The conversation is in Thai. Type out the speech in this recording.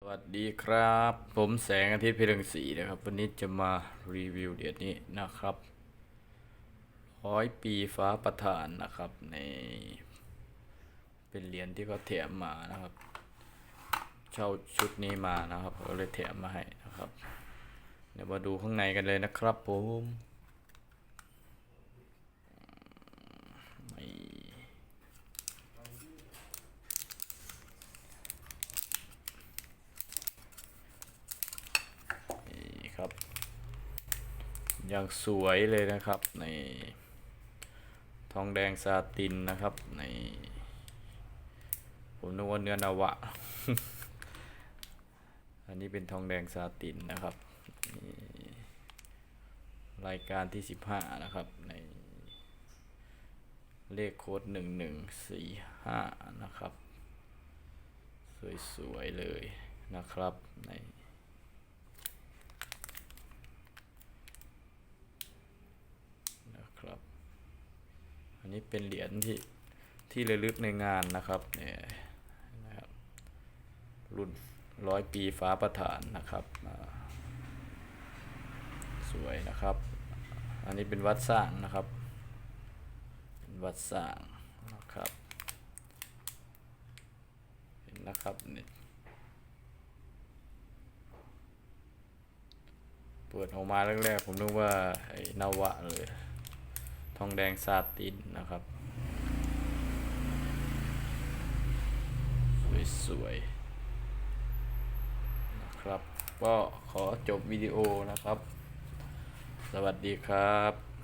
สวัสดีครับ ผมแสงอาทิตย์เพียงสีนะครับ วันนี้จะมารีวิวเหรียญนี้นะครับร้อยปีฟ้าประธานนะครับ ในเป็นเหรียญที่เขาแถมมานะครับ เช่าชุดนี้มานะครับเขาเลยแถมมาให้นะครับ เดี๋ยวมาดูข้างในกันเลยนะครับผมนี่ นี่ครับ อยังสวยเลยนะครับในทองแดงซาตินนะครับในผมนึกว่าเนื้อนาวะ อันนี้เป็นทองแดงซาตินนะครับ รายการที่ 15 นะครับในเลขโค้ด 1145 นะครับ สวย ๆ เลยนะครับใน นะครับ อันนี้เป็นเหรียญที่ที่ระลึกในงานนะครับเนี่ยนะครับรุ่นร้อยปีฟ้าประธานนะครับสวยนะครับ อันนี้เป็นวัดสร้างนะครับเป็นวัดสร้างนะครับเห็นนะครับเนี่ยเปิดออกมาแรกๆผมนึกว่าไอ้นาวะเลย ทองแดงซาตินนะครับ สวยๆนะครับ ก็ขอจบวิดีโอนะครับ สวัสดีครับ